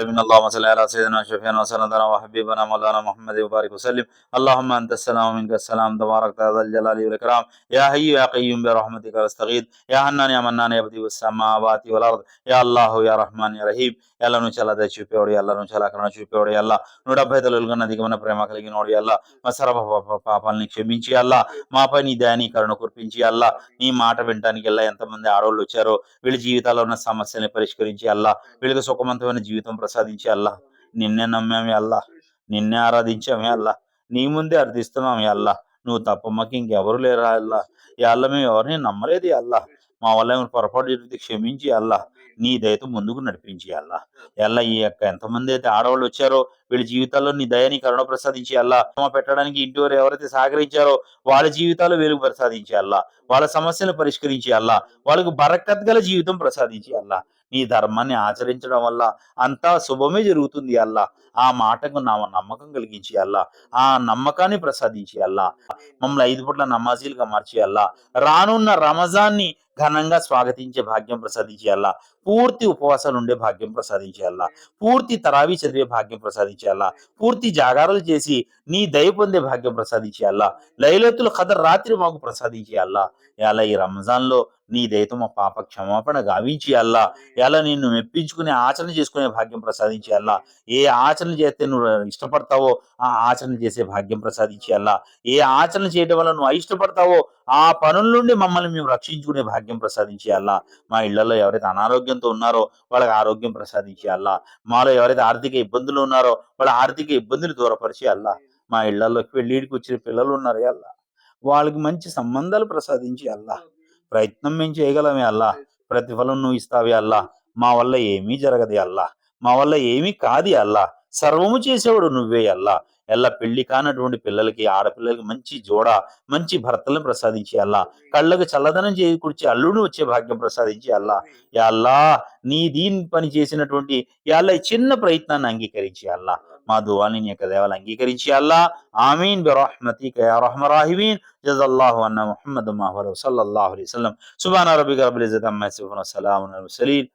اللهم صل على سيدنا شفيعنا وسندنا وحبيبنا مولانا محمد وبارك وسلم اللهم انت السلام ومنك السلام تبارك يا ذا الجلال والاكرام يا حي يا قيوم برحمتك نستغيث يا حنان يا منان يا بديع السماوات والارض يا الله يا رحمن يا رحيم ఎలా నుంచి అలా దయ చూపేవాడు ఎలా నుంచి అలా కరుణ చూపేవాడు ఎలా నూట డెబ్బై తొలలు కన్నా దిగమన ప్రేమ కలిగినవాడు ఎలా మా సర్వ పాప- పాపాలని క్షమించి అల్లా మాపై నీ దయాని కరుణ కురిపించి అల్లా నీ మాట వినడానికి ఎలా ఎంతమంది ఆడవాళ్ళు వచ్చారో వీళ్ళ జీవితాల్లో ఉన్న సమస్యల్ని పరిష్కరించి అల్లా వీళ్ళకి సుఖవంతమైన జీవితం ప్రసాదించి అల్లా నిన్నే నమ్మామే అల్లా నిన్నే ఆరాధించామే అల్లా నీ ముందే అర్థిస్తున్నామే అల్లా నువ్వు తప్ప మాకు ఇంకెవరు లేరా అల్లా ఈ మేము ఎవరిని నమ్మలేదు అల్లా మా వల్ల ఏమైనా పొరపాటు జరిగితే క్షమించి అల్లా నీ దయతో ముందుకు నడిపించి అల్లా ఎల్లా ఈ యొక్క ఎంతమంది అయితే ఆడవాళ్ళు వచ్చారో వీళ్ళ జీవితాల్లో నీ దయని కరుణ ప్రసాదించి అల్లా పెట్టడానికి ఇంటి వారు ఎవరైతే సహకరించారో వాళ్ళ జీవితాలు వెలుగు ప్రసాదించి అల్లా వాళ్ళ సమస్యలు పరిష్కరించి అల్లా వాళ్ళకు బరకత్ గల జీవితం ప్రసాదించి అల్లా నీ ధర్మాన్ని ఆచరించడం వల్ల అంతా శుభమే జరుగుతుంది అల్లా. ఆ మాటకు నా నమ్మకం కలిగించి అల్లా. ఆ నమ్మకాన్ని ప్రసాదించి అల్లా. మమ్మల్ని ఐదు పూట్ల నమాజీలుగా మార్చి అల్లా. రానున్న రమజాన్ని ఘనంగా స్వాగతించే భాగ్యం ప్రసాదించి అల్లా. పూర్తి ఉపవాసాలు ఉండే భాగ్యం ప్రసాదించి అల్లా. పూర్తి తరావీ చదివే భాగ్యం ప్రసాదించి అల్లా. పూర్తి జాగారాలు చేసి నీ దయ పొందే భాగ్యం ప్రసాదించి అల్లా. లైలతుల కథ రాత్రి మాకు ప్రసాదించి అల్లా. ఎలా ఈ రంజాన్లో నీ దయతో మా పాప క్షమాపణ గావించి అల్లా. ఎలా నిన్ను మెప్పించుకునే ఆచరణ చేసుకునే భాగ్యం ప్రసాదించి అల్లా. ఏ ఆచరణ చేస్తే నువ్వు ఇష్టపడతావో ఆ ఆచరణ చేసే భాగ్యం ప్రసాదించి అల్లా. ఏ ఆచరణ చేయడం వల్ల నువ్వు ఇష్టపడతావో ఆ పనుల నుండి మమ్మల్ని మేము రక్షించుకునే భాగ్యం ప్రసాదించి అల్లా. మా ఇళ్ళలో ఎవరైతే అనారోగ్యంతో ఉన్నారో వాళ్ళకి ఆరోగ్యం ప్రసాదించి అల్లా. మాలో ఎవరైతే ఆర్థిక ఇబ్బందులు ఉన్నారో వాళ్ళ ఆర్థిక ఇబ్బందులు దూరపరిచి అల్లా. మా ఇళ్ళలోకి పెళ్ళిడికి వచ్చిన పిల్లలు ఉన్నారు అల్లా. వాళ్ళకి మంచి సంబంధాలు ప్రసాదించి అల్లా. ప్రయత్నం మేము చేయగలమే అల్లా. ప్రతిఫలం నువ్వు ఇస్తావే అల్లా. మా వల్ల ఏమీ జరగదు అల్లా. మా వల్ల ఏమీ కాదు అల్లా. సర్వము చేసేవాడు నువ్వే అల్లా. ఎల్లా పెళ్ళి కానటువంటి పిల్లలకి ఆడపిల్లలకి మంచి జోడ మంచి భర్తలను ప్రసాదించి అల్లా. కళ్ళకు చల్లదనం చేకూర్చి అల్లుడు వచ్చే భాగ్యం ప్రసాదించి అల్లా. యాల్లా నీ దీని పని చేసినటువంటి యాళ్ళ చిన్న ప్రయత్నాన్ని అంగీకరించి అల్లా. మా దువాని నీ యొక్క దేవాలు అంగీకరించి అల్లా. ఆమీన్. బిరహ్మతిక యా రహ్మ రాహిమీన్. జజల్లాహు అన్న ముహమ్మద్ మాహరు సల్లల్లాహు అలైహి వసల్లం. సుబ్హాన రబ్బిక రబ్బిల్ ఇజ్జతి అమ్మా యసిఫూన్. వస్సలాము అలల్ ముర్సలీన్.